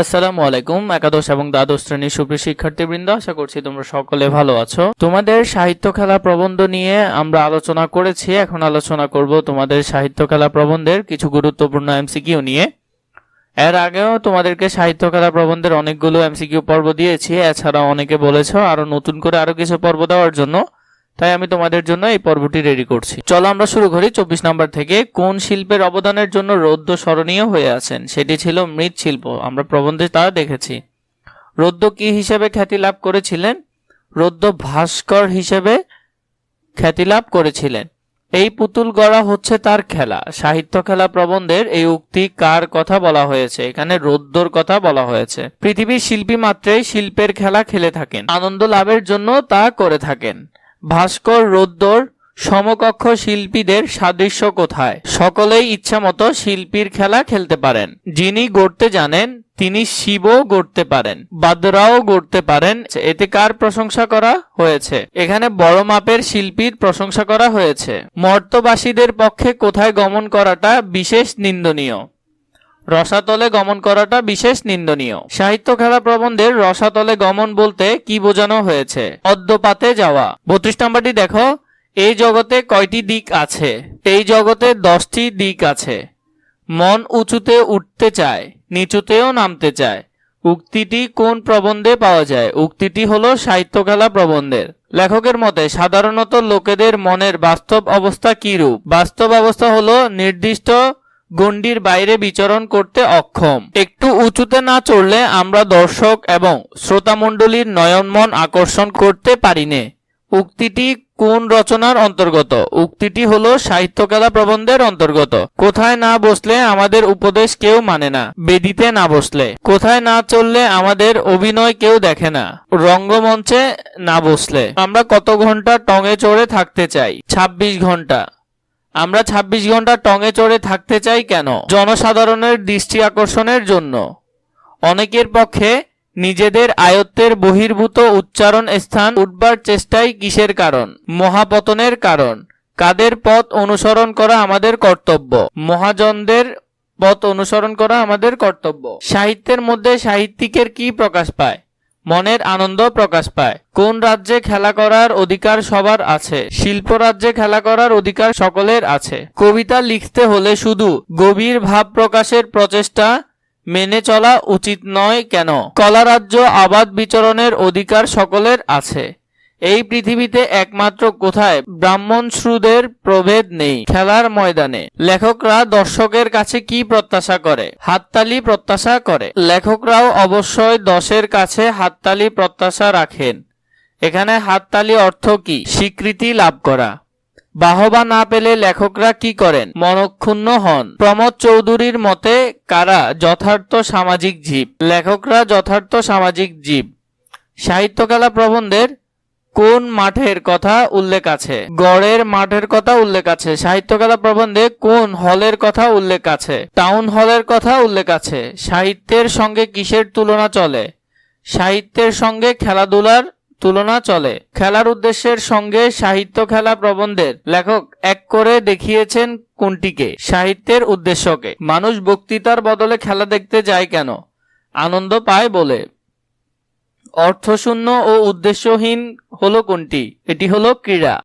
আসসালামু আলাইকুম, একাদশ এবং দ্বাদশ শ্রেণির সুপ্রিয় শিক্ষার্থীবৃন্দ, আশা করছি তোমরা সকলে ভালো আছো। তোমাদের সাহিত্য খেলা প্রবন্ধ নিয়ে আমরা আলোচনা করেছি, এখন আলোচনা করব তোমাদের সাহিত্য খেলা প্রবন্ধের কিছু গুরুত্বপূর্ণ এমসিকিউ নিয়ে। এর আগেও তোমাদেরকে সাহিত্য খেলা প্রবন্ধের অনেকগুলো এমসিকিউ পর্ব দিয়েছি এছাড়া অনেকে বলেছ আরও নতুন করে আরও কিছু পর্ব দেওয়ার জন্য। তাই আমি তোমাদের জন্য এই পর্বটি রেডি করছি। চলো আমরা শুরু করি চব্বিশ নম্বর থেকে। কোন শিল্পের অবদানের জন্য রৌদ্র স্মরণীয় হয়ে আছেন? সেটি ছিল মৃৎশিল্প। আমরা প্রবন্ধে তা দেখেছি। রৌদ্র কি হিসেবে খ্যাতি লাভ করেছিলেন? রৌদ্র ভাস্কর হিসেবে খ্যাতি লাভ করেছিলেন। এই পুতুল গড়া হচ্ছে তার খেলা। সাহিত্য খেলা প্রবন্ধের এই উক্তি কার কথা বলা হয়েছে? এখানে রৌদ্রর কথা বলা হয়েছে। পৃথিবীর শিল্পী মাত্রেই শিল্পের খেলা খেলে থাকেন। আনন্দ লাভের জন্য তা করে থাকেন। ভাস্কর রৌদ্রর সমকক্ষ শিল্পীদের সাদৃশ্য কোথায়? সকলেই ইচ্ছামতো শিল্পীর খেলা খেলতে পারেন। যিনি গড়তে জানেন, তিনি শিবও গড়তে পারেন। বাদরাও গড়তে পারেন। এতে কার প্রশংসা করা হয়েছে? এখানে বড় মাপের শিল্পীর প্রশংসা করা হয়েছে। মর্তবাসীদের পক্ষে কোথায় গমন করাটা বিশেষ নিন্দনীয়? রসাতলে গমন করাটা বিশেষ নিন্দনীয়। সাহিত্য খেলা প্রবন্ধের রসাতলে গমন বলতে কি বোঝানো হয়েছে? অদ্যপাতে যাওয়া। বত্রিশ নম্বরটি দেখো। এই জগতে কয়টি দিক আছে? এই জগতে দশটি দিক আছে। মন উঁচুতে উঠতে চায়, নিচুতেও নামতে চায়। উক্তিটি কোন প্রবন্ধে পাওয়া যায়? উক্তিটি হলো সাহিত্য খেলা প্রবন্ধের। লেখকের মতে, সাধারণত লোকেদের মনের বাস্তব অবস্থা কি রূপ? বাস্তব অবস্থা হলো নির্দিষ্ট গণ্ডির বাইরে বিচরণ করতে অক্ষম। একটু উঁচুতে না চড়লে আমরা দর্শক এবং শ্রোতামণ্ডলীর নয়নমন আকর্ষণ করতে পারিনে। উক্তিটি কোন রচনার অন্তর্গত? উক্তিটি হলো সাহিত্যকলা প্রবন্ধের অন্তর্গত। কোথায় না বসলে আমাদের উপদেশ কেউ মানে না। বেদিতে না বসলে। কোথায় না চললে আমাদের অভিনয় কেউ দেখে না। রঙ্গমঞ্চে না বসলে। আমরা কত ঘণ্টা টঙে চড়ে থাকতে চাই? ২৬ ঘণ্টা। আমরা ২৬ ঘণ্টা টঙে চড়ে থাকতে চাই কেন? জনসাধারণের দৃষ্টি আকর্ষণের জন্য। অনেকের পক্ষে নিজেদের আয়ত্তের বহির্ভূত উচ্চারণ স্থান উঠবার চেষ্টাই কিসের কারণ? মহাপতনের কারণ। কাদের পথ অনুসরণ করা আমাদের কর্তব্য? মহাজনদের পথ অনুসরণ করা আমাদের কর্তব্য। সাহিত্যের মধ্যে সাহিত্যিকের কি প্রকাশ পায়? মনের আনন্দ প্রকাশ পায়। কোন রাজ্যে খেলা করার অধিকার সবার আছে? শিল্প রাজ্যে খেলা করার অধিকার সকলের আছে। কবিতা লিখতে হলে শুধু গভীর ভাব প্রকাশের প্রচেষ্টা মেনে চলা উচিত নয় কেন? কলা রাজ্য আবাদ বিচরণের অধিকার সকলের আছে। এই পৃথিবীতে একমাত্র কোথায়? ব্রাহ্মণ শ্রুদের প্রভেদ নেই, খেলার ময়দানে। লেখকরা দর্শকের কাছে কি প্রত্যাশা করে? হাততালি প্রত্যাশা করে। লেখকরাও অবশ্যই দশের কাছে হাততালি প্রত্যাশা রাখেন। এখানে হাততালি অর্থ কি? স্বীকৃতি লাভ করা। বাহবা না পেলে লেখকরা কি করেন? মনক্ষুণ্ণ হন। প্রমোদ চৌধুরীর মতে, কারা যথার্থ সামাজিক জীব? লেখকরা যথার্থ সামাজিক জীব। সাহিত্যকলা প্রবন্ধের কোন মাঠের কথা উল্লেখ আছে? গড়ের মাঠের কথা উল্লেখ আছে। সাহিত্যকলা প্রবন্ধে কোন হলের কথা উল্লেখ আছে? টাউন হলের কথা উল্লেখ আছে। সাহিত্যের সঙ্গে কিসের তুলনা চলে? সাহিত্যের সঙ্গে খেলাধুলার তুলনা চলে? খেলার উদ্দেশ্যের সঙ্গে সাহিত্য খেলা প্রবন্ধের লেখক এক করে দেখিয়েছেন কোনটিকে? সাহিত্যের উদ্দেশ্যকে। মানুষ বক্তৃতার বদলে খেলা দেখতে যায় কেন? আনন্দ পায় বলে। অর্থশূন্য ও উদ্দেশ্যহীন হলো কোনটি? এটি হলো ক্রীড়া।